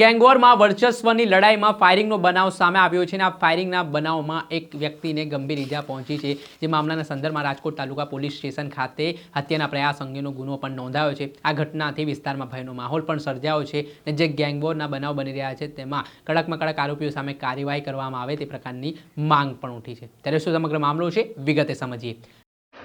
ગેંગવોરમાં વર્ચસ્વની લડાઈમાં ફાયરિંગનો બનાવ સામે આવ્યો છે અને આ ફાયરિંગના બનાવમાં એક વ્યક્તિને ગંભીર ઈજા પહોંચી છે, જે મામલાના સંદર્ભમાં રાજકોટ તાલુકા પોલીસ સ્ટેશન ખાતે હત્યાના પ્રયાસ અંગેનો ગુનો પણ નોંધાયો છે. આ ઘટનાથી વિસ્તારમાં ભયનો માહોલ પણ સર્જાયો છે અને જે ગેંગવોરના બનાવ બની રહ્યા છે તેમાં કડકમાં કડક આરોપીઓ સામે કાર્યવાહી કરવામાં આવે તે પ્રકારની માંગ પણ ઉઠી છે. ત્યારે શું સમગ્ર મામલો છે વિગતે સમજીએ.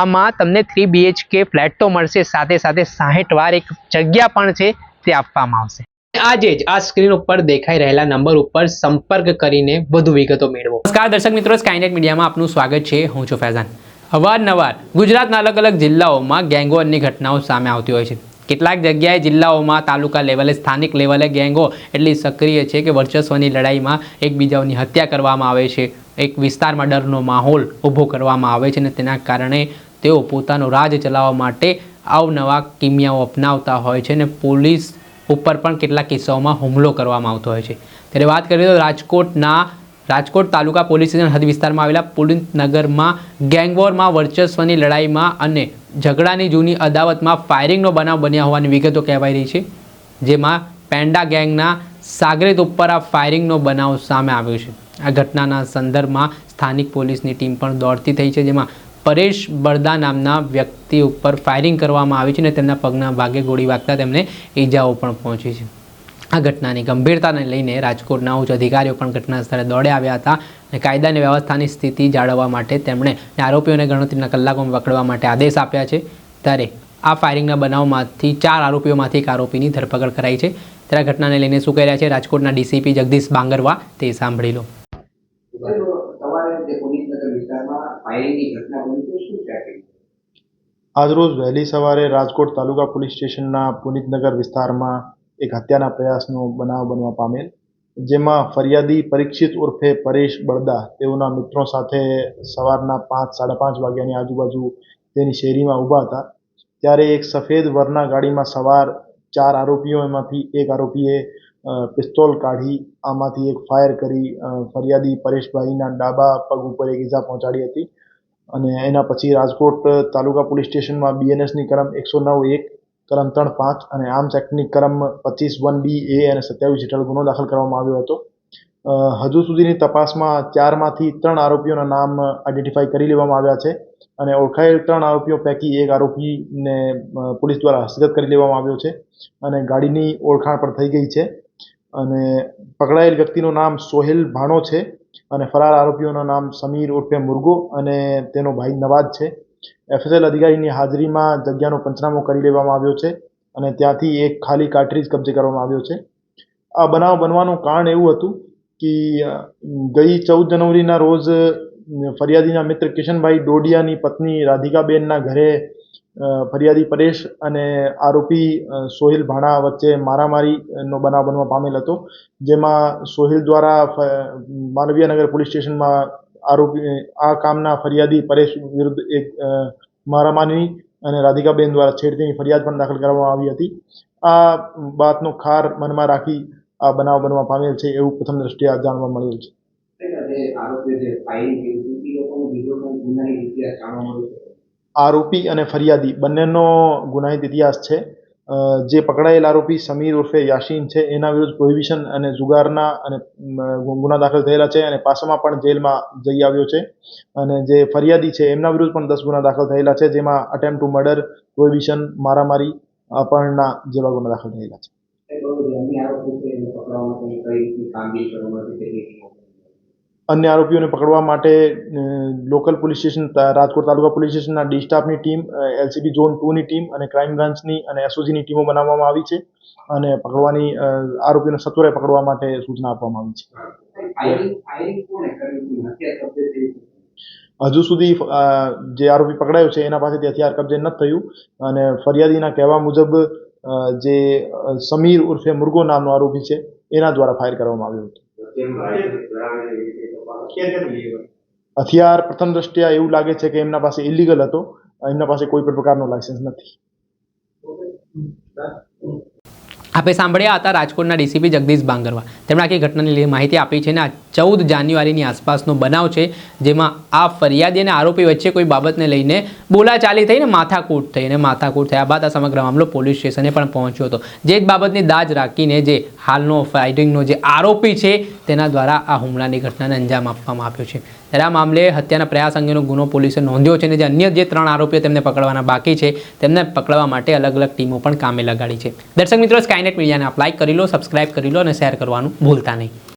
આમાં તમને થ્રી બીએચકે ફ્લેટ તો મળશે સાથે સાથે સાહીઠ વાર એક જગ્યા પણ છે તે આપવામાં આવશે. આજે જ આ સ્ક્રીન ઉપર દેખાઈ રહેલા નંબર ઉપર સંપર્ક કરીને વધુ વિગતો મેળવો. નમસ્કાર દર્શક મિત્રો સ્કાયનેટ મીડિયામાં આપનું સ્વાગત છે. હું છું ફૈઝાન. અવારનવાર ગુજરાતના અલગ અલગ જિલ્લાઓમાં ગેંગોની ઘટનાઓ સામે આવતી હોય છે. કેટલાક જગ્યાએ જિલ્લાઓમાં તાલુકા લેવલે સ્થાનિક લેવલે ગેંગો એટલી સક્રિય છે કે વર્ચસ્વની લડાઈમાં એકબીજાઓની હત્યા કરવામાં આવે છે. એક વિસ્તારમાં ડરનો માહોલ ઊભો કરવામાં આવે છે અને તેના કારણે તેઓ પોતાનો રાજ ચલાવવા માટે અવનવા કિમિયાઓ અપનાવતા હોય છે અને પોલીસ ઉપર પણ કેટલાક કિસ્સાઓમાં હુમલો કરવામાં આવતો હોય છે. ત્યારે વાત કરીએ તો રાજકોટના, રાજકોટ તાલુકા પોલીસ સ્ટેશન હદ વિસ્તારમાં આવેલા પુલિતનગરમાં ગેંગવોરમાં વર્ચસ્વની લડાઈમાં અને ઝઘડાની જૂની અદાવતમાં ફાયરિંગનો બનાવ બન્યા હોવાની વિગતો કહેવાઈ રહી છે, જેમાં પેન્ડા ગેંગના સાગરેત ઉપર આ ફાયરિંગનો બનાવ સામે આવ્યો છે. આ ઘટનાના સંદર્ભમાં સ્થાનિક પોલીસની ટીમ પણ દોડતી થઈ છે, જેમાં પરેશ બરદા નામના વ્યક્તિ ઉપર ફાયરિંગ કરવામાં આવી છે અને તેમના પગના ભાગે ગોળી વાગતા તેમને ઈજાઓ પણ પહોંચી છે. આ ઘટનાની ગંભીરતાને લઈને રાજકોટના ઉચ્ચ અધિકારીઓ પણ ઘટના સ્થળે દોડે આવ્યા હતા અને કાયદા વ્યવસ્થાની સ્થિતિ જાળવવા માટે તેમણે આરોપીઓને ગણતરીના કલાકોમાં પકડવા માટે આદેશ આપ્યા છે. ત્યારે આ ફાયરિંગના બનાવમાંથી ચાર આરોપીઓમાંથી એક આરોપીની ધરપકડ કરાઈ છે. ત્યારે ઘટનાને લઈને શું કહી રહ્યા છે રાજકોટના ડીસીપી જગદીશ બાંગરવા તે સાંભળી લો. છે આજરોજ વહેલી સવારે રાજકોટ તાલુકા પોલીસ સ્ટેશનના પુનિતનગર વિસ્તારમાં એક હત્યાના પ્રયાસનો બનાવ બનવા પામેલ, જેમાં ફરિયાદી પરીક્ષિત ઉર્ફે પરેશ બળદા, તેઓના મિત્રો સાથે સવારના પાંચ, સાડા પાંચ વાગ્યાની આજુબાજુ તેની શેરીમાં ઊભા હતા. ત્યારે એક સફેદ વરના ગાડીમાં સવાર ચાર આરોપીઓમાંથી એક આરોપીએ પિસ્તોલ કાઢી આમાંથી એક ફાયર કરી ફરિયાદી પરેશભાઈના ડાબા પગ ઉપર એક ઈજા પહોંચાડી હતી. અને એના પછી રાજકોટ તાલુકા પોલીસ સ્ટેશનમાં બીએનએસની કલમ એકસો નવ એક, કલમ ત્રણ પાંચ અને આર્મ્સ એક્ટની કલમ પચીસ વન બી, એ અને સત્યાવીસ હેઠળ ગુનો દાખલ કરવામાં આવ્યો હતો. હજુ સુધીની તપાસમાં ચારમાંથી ત્રણ આરોપીઓના નામ આઈડેન્ટિફાઈ કરી લેવામાં આવ્યા છે અને ઓળખાયેલ ત્રણ આરોપીઓ પૈકી એક આરોપીને પોલીસ દ્વારા હસ્તગત કરી લેવામાં આવ્યો છે અને ગાડીની ઓળખાણ પણ થઈ ગઈ છે. અને પકડાયેલ વ્યક્તિનું નામ સોહેલ ભાણો છે અને ફરાર આરોપીઓનું નામ સમીર ઉર્ફે મુર્ગો અને તેનો ભાઈ નવાજ છે. એફએસએલ અધિકારીની હાજરીમાં જગ્યાનો પંચનામો કરી લેવામાં આવ્યો છે અને ત્યાંથી એક ખાલી કાર્ટ્રીજ કબજે કરવામાં આવ્યો છે. આ બનાવ બનવાનું કારણ એવું હતું કે ગઈ ચૌદ જનવરીના રોજ ફરિયાદીના મિત્ર કિશનભાઈ ડોડિયાની પત્ની રાધિકાબેનના ઘરે ફરિયાદી પરેશ અને આરોપી સોહિલ ભાણા વચ્ચે મારામારીનો બનાવ બનવા પામેલ હતો. જેમાં સોહિલ દ્વારા માનવીયનગર પોલીસ સ્ટેશનમાં આરોપી આ કામના ફરિયાદી પરેશ વિરુદ્ધ એક મારામારી અને રાધિકાબેન દ્વારા છેડતીની ફરિયાદ પણ દાખલ કરવામાં આવી હતી. આ બાતનો ખાર મનમાં રાખી આ બનાવ બનવા પામેલ છે એવું પ્રથમ દ્રષ્ટિએ જાણવા મળેલ છે? આરોપી અને ફરિયાદી બંનેનો ગુનાહિત ઇતિહાસ છે. જે પકડાયેલ આરોપી સમીર ઉર્ફે યાસીન છે, એના વિરુદ્ધ પ્રોહિબિશન અને જુગારના અને ગુના દાખલ થયેલા છે અને પાસામાં પણ જેલમાં જઈ આવ્યો છે. અને જે ફરિયાદી છે, એમના વિરુદ્ધ પણ દસ ગુના દાખલ થયેલા છે, જેમાં અટેમ્પ ટુ મર્ડર પ્રોહિબિશન મારામારી, અપહરણના જેવા ગુના દાખલ થયેલા છે. અન્ય આરોપીઓને પકડવા માટે local police station Rajkot taluka police સ્ટેશનના ડી સ્ટાફની ટીમ એલસીબી ઝોન ટુની ટીમ અને ક્રાઇમ બ્રાન્ચની અને એસઓજીની ટીમો બનાવવામાં આવી છે અને પકડવાની આરોપીઓને સત્વરે પકડવા માટે સૂચના આપવામાં આવી છે? હજુ સુધી જે આરોપી પકડાયો છે એના પાસેથી હથિયાર કબજે નથી થયું અને ફરિયાદીના કહેવા મુજબ જે સમીર ઉર્ફે મુર્ગો નામનો આરોપી છે એના દ્વારા ફાયર કરવામાં આવ્યું હતું હથિયાર પ્રથમ દ્રષ્ટિયા એવું લાગે છે કે એમના પાસે ઇલીગલ હતો. એમના પાસે કોઈ પણ પ્રકારનો લાયસન્સ નથી. આપણે સાંભળ્યા હતા રાજકોટના ડીસીપી જગદીશ બાંગરવા. તેમણે આખી ઘટનાની લીધે માહિતી આપી છે અને આ ચૌદ જાન્યુઆરીની આસપાસનો બનાવ છે જેમાં આ ફરિયાદી અને આરોપી વચ્ચે કોઈ બાબતને લઈને બોલાચાલી થઈને માથાકૂટ થઈ અને માથાકૂટ થયા બાદ આ સમગ્ર મામલો પોલીસ સ્ટેશને પણ પહોંચ્યો હતો. જે જ બાબતની દાજ રાખીને જે હાલનો ફાઇટિંગનો જે આરોપી છે તેના દ્વારા આ હુમલાની ઘટનાને અંજામ આપવામાં આવ્યો છે. ત્યારે આ મામલે હત્યાના પ્રયાસ અંગેનો ગુનો પોલીસે નોંધ્યો છે અને જે અન્ય જે ત્રણ આરોપીઓ તેમને પકડવાના બાકી છે, તેમને પકડવા માટે અલગ અલગ ટીમો પણ કામે લગાડી છે. દર્શક મિત્રો સ્કાયનેટ મીડિયાને લાઈક કરી લો સબસ્ક્રાઇબ કરી લો અને શેર કરવાનું ભૂલતા નહીં.